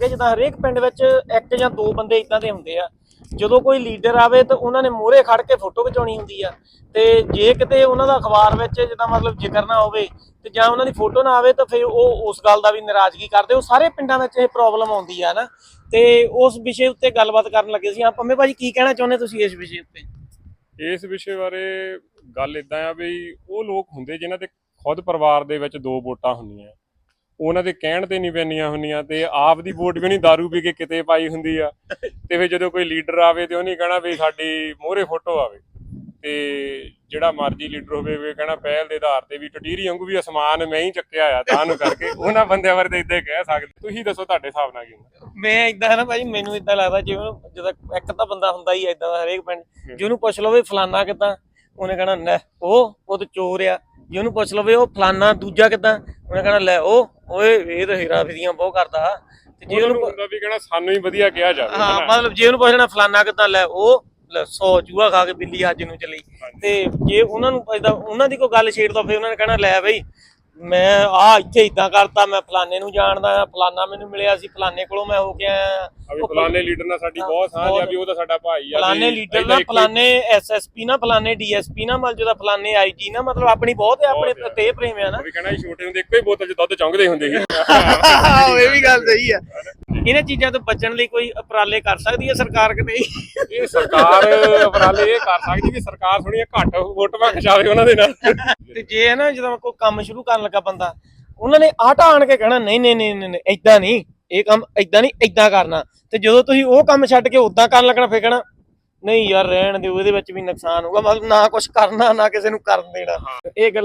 ਕਿ ਜਿੱਦਾਂ ਹਰੇਕ ਪਿੰਡ ਵਿੱਚ ਇੱਕ ਜਾਂ ਦੋ ਬੰਦੇ ਇਦਾਂ ਦੇ ਹੁੰਦੇ ਆ। ਜਦੋਂ ਕੋਈ ਲੀਡਰ ਆਵੇ ਤਾਂ ਉਹਨਾਂ ਨੇ ਮੋਹਰੇ ਖੜ ਕੇ ਫੋਟੋ ਖਿਚਾਉਣੀ ਹੁੰਦੀ ਆ। ਤੇ ਜੇ ਕਿਤੇ ਉਹਨਾਂ ਦਾ ਅਖਬਾਰ ਵਿੱਚ ਜਿੱਦਾਂ ਮਤਲਬ ਜ਼ਿਕਰ ਨਾ ਹੋਵੇ ਤੇ ਜਾਂ ਉਹਨਾਂ ਦੀ ਫੋਟੋ ਨਾ ਆਵੇ ਤਾਂ ਫਿਰ ਉਹ ਉਸ ਗੱਲ ਦਾ ਵੀ ਨਾਰਾਜ਼ਗੀ ਕਰਦੇ। ਉਹ ਸਾਰੇ ਪਿੰਡਾਂ ਵਿੱਚ ਇਹ ਪ੍ਰੋਬਲਮ ਆਉਂਦੀ ਆ ਨਾ। ਤੇ ਉਸ ਵਿਸ਼ੇ ਉੱਤੇ ਗੱਲਬਾਤ ਕਰਨ ਲੱਗੇ ਸੀ। ਆ ਪੰਮੇ ਭਾਜੀ, ਕੀ ਕਹਿਣਾ ਚਾਹੁੰਦੇ ਤੁਸੀਂ ਇਸ ਵਿਸ਼ੇ ਉੱਤੇ? ਇਸ ਵਿਸ਼ੇ ਬਾਰੇ ਗੱਲ ਇਦਾਂ ਆ ਵੀ ਉਹ ਲੋਕ ਹੁੰਦੇ ਜਿਨ੍ਹਾਂ ਦੇ ਖੁਦ ਪਰਿਵਾਰ ਦੇ ਵਿੱਚ ਦੋ ਵੋਟਾਂ ਹੁੰਦੀਆਂ। ਉਹਨਾਂ ਦੇ ਕਹਿਣ ਤੇ ਨਹੀਂ ਪੈਂਦੀਆਂ ਹੁੰਦੀਆਂ ਤੇ ਆਪ ਦੀ ਵੋਟ ਵੀ ਨਹੀਂ दारू ਪੀ ਕੇ ਕਿਤੇ ਪਾਈ ਹੁੰਦੀ ਆ। ਤੇ ਫਿਰ ਜਦੋਂ ਕੋਈ ਲੀਡਰ ਆਵੇ ਤੇ ਉਹਨੇ ਕਹਿਣਾ ਵੀ ਸਾਡੀ ਮੋਹਰੇ ਫੋਟੋ ਆਵੇ। ਤੇ ਜਿਹੜਾ ਮਰਜ਼ੀ ਲੀਡਰ ਹੋਵੇ ਵੀ ਕਹਿਣਾ ਪਹਿਲ ਦੇ ਆਧਾਰ ਤੇ ਵੀ ਟਟੀਰੀ ਵਾਂਗੂ ਵੀ ਅਸਮਾਨ ਮੈਂ ਹੀ ਚੱਕਿਆ ਆ ਤਾਂ ਨੂੰ ਕਰਕੇ ਉਹਨਾਂ ਬੰਦਿਆਂ ਬਾਰੇ ਤਾਂ ਇਦਾਂ ਹੀ ਕਹਿ ਸਕਦੇ। ਤੁਸੀਂ ਦੱਸੋ ਤੁਹਾਡੇ ਹਿਸਾਬ ਨਾਲ ਕੀ ਹੁੰਦਾ? ਮੈਂ ਇਦਾਂ ਨਾ ਭਾਜੀ ਮੈਨੂੰ ਇਦਾਂ ਲੱਗਦਾ ਜਿਵੇਂ ਜਦੋਂ ਇੱਕ ਤਾਂ ਬੰਦਾ ਹੁੰਦਾ ਹੀ ਇਦਾਂ ਦਾ ਹਰੇਕ ਪਿੰਡ ਜੇ ਉਹਨੂੰ ਪੁੱਛ ਲਵੇ ਫਲਾਨਾ ਕਿਦਾਂ ਉਹਨੇ ਕਹਣਾ ਲੈ ਉਹ ਉਹ ਤੇ ਚੋਰ ਆ। ਜੇ ਉਹਨੂੰ ਪੁੱਛ ਲਵੇ ਉਹ ਫਲਾਨਾ ਦੂਜਾ ਕਿਦਾਂ ਉਹਨੇ ਕਹਣਾ ਲੈ ਉਹ ਓਏ ਇਹ ਤਾਂ ਹੀਰਾ ਫੇਰੀਆਂ ਬਹੁਤ ਕਰਦਾ ਤੇ ਜੇ ਉਹਨਾਂ ਹੁੰਦਾ ਵੀ ਕਹਿਣਾ ਸਾਨੂੰ ਹੀ ਵਧੀਆ ਕਿਹਾ ਜਾਵੇ ਹਾਂ ਹਨਾ। ਮਤਲਬ ਜੇ ਉਹਨੂੰ ਪੁੱਛਣਾ ਫਲਾਨਾ ਕਿਦਾਂ ਲੈ ਉਹ ਲੈ 100 ਚੂਹਾ ਖਾ ਕੇ ਬਿੱਲੀ ਅੱਜ ਨੂੰ ਚਲੀ। ਤੇ ਜੇ ਉਹਨਾਂ ਨੂੰ ਏਦਾਂ ਉਹਨਾਂ ਦੀ ਕੋਈ ਗੱਲ ਛੇੜਦਾ ਫਿਰ ਉਹਨਾਂ ਨੇ ਕਹਿਣਾ ਲੈ ਬਈ ਮੈਂ ਆ ਇੱਥੇ ਇਦਾਂ ਕਰਤਾ ਮੈਂ ਫਲਾਨੇ ਨੂੰ ਜਾਣਦਾ ਆ ਫਲਾਨਾ ਮੈਨੂੰ ਮਿਲਿਆ ਸੀ ਫਲਾਨੇ ਕੋਲੋਂ ਮੈਂ ਹੋ ਕੇ ਆਇਆ ਆ ਵੀ ਫਲਾਣੇ ਲੀਡਰ ਨਾਲ ਸਾਡੀ ਬਹੁਤ ਸਾਂਝ ਆ ਵੀ ਉਹ ਤਾਂ ਸਾਡਾ ਭਾਈ ਆ ਫਲਾਨੇ ਵੀ ਲੀਡਰ ਏਦਾਂ ਨਾ ਇੱਕੋ ਹੀ- ਫਲਾਨੇ ਐਸਐਸਪੀ ਨਾ ਫਲਾਨੇ ਡੀਐਸਪੀ ਨਾ ਮਤਲਬ ਜਿਹਦਾ ਫਲਾਨੇ ਆਈਜੀ ਨਾ ਮਤਲਬ ਆਪਣੀ ਬਹੁਤ ਹੈ ਆਪਣੇ। ਤੇ ਪ੍ਰੇਮ ਆ ਨਾ। ਵੀ ਕਹਿਣਾ ਸੀ ਛੋਟੇ ਹੁੰਦੇ ਇੱਕੋ ਹੀ ਬੋਤਲ 'ਚ ਦੁੱਧ ਚੌਂਕਦੇ ਹੁੰਦੇ ਸੀ। ਇਹ ਵੀ ਗੱਲ ਸਹੀ ਆ। ਇਹਨਾਂ ਚੀਜ਼ਾਂ ਤੋਂ ਬਚਣ ਲਈ ਕੋਈ ਉਪਰਾਲੇ ਕਰ ਸਕਦੀ ਹੈ ਸਰਕਾਰ ਕਿ ਨਹੀਂ? ਇਹ ਸਰਕਾਰ ਉਪਰਾਲੇ ਇਹ ਕਰ ਸਕਦੀ ਕਿ ਸਰਕਾਰ ਥੋੜੀਆਂ ਘੱਟ ਵੋਟਾਂ ਖਿਚਾਵੇ ਉਹਨਾਂ ਦੇ ਨਾਲ। ਤੇ ਜੇ ਹੈ ਨਾ ਜਦੋਂ ਕੋਈ ਕੰਮ ਸ਼ੁਰੂ ਕਰਨ ਲੱਗਾ ਬੰਦਾ। ਉਹਨਾਂ ਨੇ ਆਟਾ ਆਣ ਕੇ ਕਹਿਣਾ ਨਹੀਂ ਨਹੀਂ ਨਹੀਂ ਨਹੀਂ ਇਦਾਂ ਨਹੀਂ। ਇਹ ਕੰਮ ਇਦਾਂ ਨਹੀਂ ਇਦਾਂ ਕਰਨਾ। ਤੇ ਜਦੋਂ ਤੁਸੀਂ ਉਹ ਕੰਮ ਛੱਡ ਕੇ ਉਦਾਂ ਕਰਨ ਲੱਗਣਾ ਫੇਰ ਕਹਿਣਾ ਨਹੀਂ ਯਾਰ ਰਹਿਣ ਦਿਓ ਇਹਦੇ ਵਿੱਚ ਵੀ ਨੁਕਸਾਨ ਹੋਊਗਾ। ਮਤਲਬ ਨਾ ਕੁਝ ਕਰਨਾ ਨਾ ਕਿਸੇ ਨੂੰ ਕਰਨ ਦੇਣਾ। ਇਹ ਗੱਲ